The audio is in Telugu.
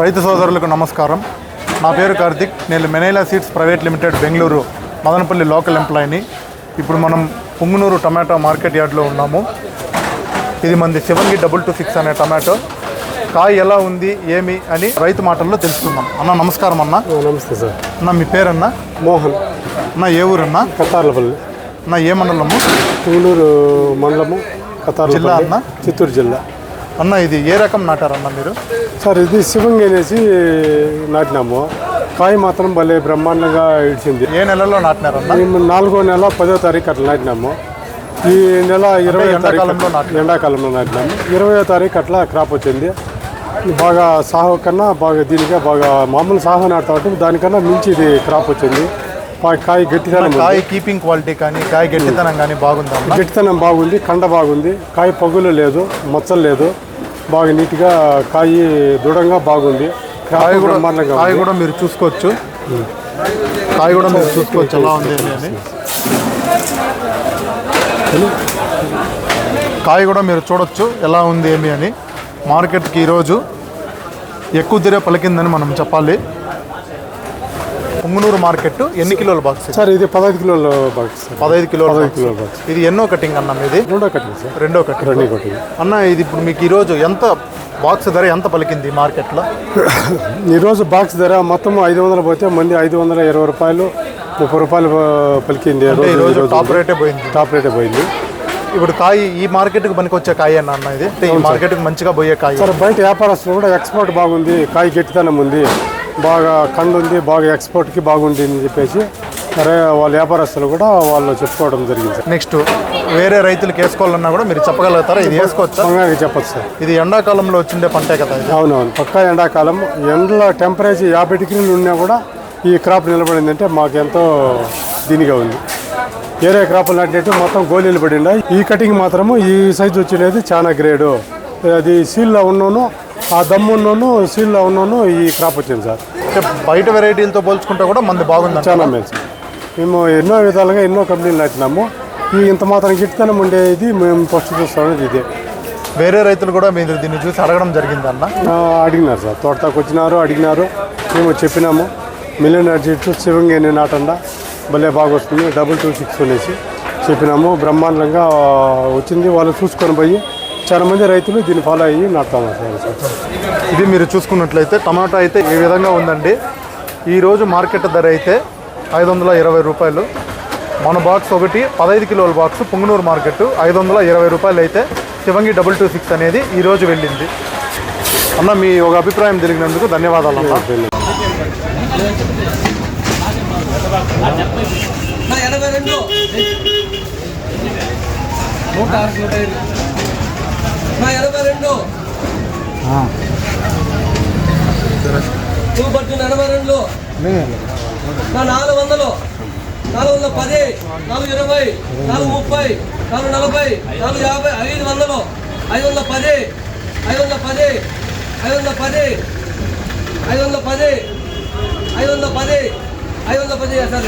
రైతు సోదరులకు నమస్కారం. నా పేరు కార్తిక్. నేను మెనైలా seeds private limited Bengaluru Madanapalle local ఎంప్లాయీని. ఇప్పుడు మనం పుంగునూరు టమాటో మార్కెట్ యార్డ్లో ఉన్నాము. ఇది మంది శివంగి డబుల్ టూ సిక్స్ అనే టమాటో. కాయ ఎలా ఉంది ఏమి అని రైతు మాటల్లో తెలుసుకుందాం. అన్న నమస్కారం అన్న. నమస్తే సార్. అన్న మీ పేరన్న? మోహన్. అన్న ఏ ఊరన్నా? కతార్లపల్లి. అన్న ఏ మండలము? పుంగనూరు మండలము కతార్లపల్లి. జిల్లా అన్న? చిత్తూరు జిల్లా. అన్న ఇది ఏ రకం నాటారన్న మీరు? సార్ ఇది శివంగి అనేసి నాటినాము. కాయ మాత్రం భలే బ్రహ్మాండంగా ఇడిచింది ఏ నెలలో నాటినారన్న? మేము నాలుగో నెల పదో తారీఖు అట్లా నాటినాము. ఈ నెల ఇరవై ఎండాకాలంలో. ఎండాకాలంలో నాటినాము. ఇరవయో తారీఖు అట్లా క్రాప్ వచ్చింది. బాగా సాహో కన్నా బాగా దీనికే బాగా మామూలు సాహో నాటుతా దానికన్నా మించి ఇది క్రాప్ వచ్చింది. కాయ గట్టిదనం ఉంది. కాయ కీపింగ్ క్వాలిటీ కానీ కాయ గట్టితనం కానీ బాగుందన్న గట్టితనం బాగుంది కండ బాగుంది. కాయ పగులు లేదు మచ్చలు లేదు. బాగా నీట్గా కాయ దృఢంగా బాగుంది. కాయ కూడా కాయ. కూడా మీరు చూసుకోవచ్చు. కాయ కూడా మీరు చూసుకోవచ్చు. ఎలా ఉంది అని. కాయ కూడా మీరు చూడొచ్చు. ఎలా ఉంది ఏమి అని. మార్కెట్కి ఈరోజు ఎక్కువ ధర పలికిందని మనం చెప్పాలి. పొంగునూరు మార్కెట్ ఎన్ని కిలోల బాక్స్? సార్ ఇది పదహైదు కిలోల బాక్స్ పదహైదు కిలోల పదహైదు. కిలోల బాక్స్ ఇది ఎన్నో కటింగ్ అన్న ఇది రెండో కట్టింది సార్ రెండో కటింగ్ రెండో కట్టింది అన్న ఇది ఇప్పుడు మీకు ఈరోజు ఎంత బాక్స్ ధర ఎంత పలికింది మార్కెట్లో? ఈరోజు బాక్స్ ధర మొత్తం ఐదు వందలు పోతే మంది ఐదు వందల ఇరవై రూపాయలు ముప్పై రూపాయలు పలికింది ఈరోజు టాప్ రేటే పోయింది? టాప్ రేటే పోయింది. ఇప్పుడు కాయ ఈ మార్కెట్కి పనికొచ్చే కాయ అన్న అన్న ఇది? ఈ మార్కెట్కి మంచిగా పోయే కాయ. సార్ బయట వ్యాపారస్తులు కూడా ఎక్స్పోర్ట్ బాగుంది కాయ గట్టితనం ఉంది. బాగా కండు ఉంది బాగా ఎక్స్పోర్ట్కి బాగుంది అని చెప్పేసి సరే వాళ్ళ వ్యాపారస్తులు కూడా వాళ్ళు చెప్పుకోవడం జరిగింది. నెక్స్ట్ వేరే రైతులకు వేసుకోవాలన్నా కూడా మీరు చెప్పగలుగుతారా? ఇది వేసుకోవచ్చా? స్పష్టంగా చెప్పచ్చు సార్. ఇది ఎండాకాలంలో వచ్చిండే పంటే కదా ఇది? అవునవును. పక్కా ఎండాకాలం. ఎండల టెంపరేచర్ యాభై డిగ్రీలు ఉన్నా కూడా ఈ క్రాప్ నిలబడిందంటే మాకు ఎంతో దీనిగా ఉంది. వేరే క్రాప్ నాటినట్టు మొత్తం గోళీలు ఉన్నాయి ఈ కటింగ్ మాత్రము ఈ సైజు వచ్చినది చాలా గ్రేడు. అది సీల్లో ఉన్నాను ఆ దమ్మున్నాను సీల్లో ఉన్నాను ఈ క్రాప్ వచ్చింది సార్. బయట వెరైటీలతో పోల్చుకుంటే కూడా మంది బాగుందంట. చాలా సార్ మేము ఎన్నో విధాలుగా ఎన్నో కంపెనీలు నాటినాము ఈ ఇంత మాత్రం గిట్టుతనం ఉండేది మేము ఫస్ట్ చూస్తామనేది ఇదే. వేరే రైతులు కూడా మీరు దీన్ని చూసి అడగడం జరిగిందన్న? అడిగినారు సార్. తోటతాకు వచ్చినారు అడిగినారు. మేము చెప్పినాము. మిలియన్ చెట్టు శివంగి నాటండా భలే బాగా వస్తుంది. డబుల్ టూ సిక్స్ అనేసి చెప్పినాము. బ్రహ్మాండంగా వచ్చింది. వాళ్ళు చూసుకొని పోయి చాలా మంది రైతులు దీన్ని ఫాలో అయ్యి సార్ ఇది మీరు చూసుకున్నట్లయితే టమాటా అయితే ఈ విధంగా ఉందండి? ఈరోజు మార్కెట్ ధర అయితే ఐదు వందల ఇరవై రూపాయలు. మన బాక్స్ ఒకటి పదహైదు కిలోల బాక్స్ పుంగనూరు మార్కెట్ ఐదు వందల ఇరవై రూపాయలు అయితే శివంగి డబుల్ టూ సిక్స్ అనేది ఈరోజు వెళ్ళింది. అన్న మీ ఒక అభిప్రాయం తెలిగినందుకు ధన్యవాదాలు అన్న. నూట ఆరు నూట ఐదు నా ఎనభై రెండు బట్టు ఎనభై రెండు నా నాలుగు వందలు. నాలుగు వందల పది నాలుగు ఇరవై నాలుగు ముప్పై నాలుగు నలభై నాలుగు యాభై ఐదు వందలు. ఐదు వందల పది ఐదు వందల పది ఐదు వందల పది ఐదు వందల పది ఐదు వందల పది ఐదు వందల పది సార్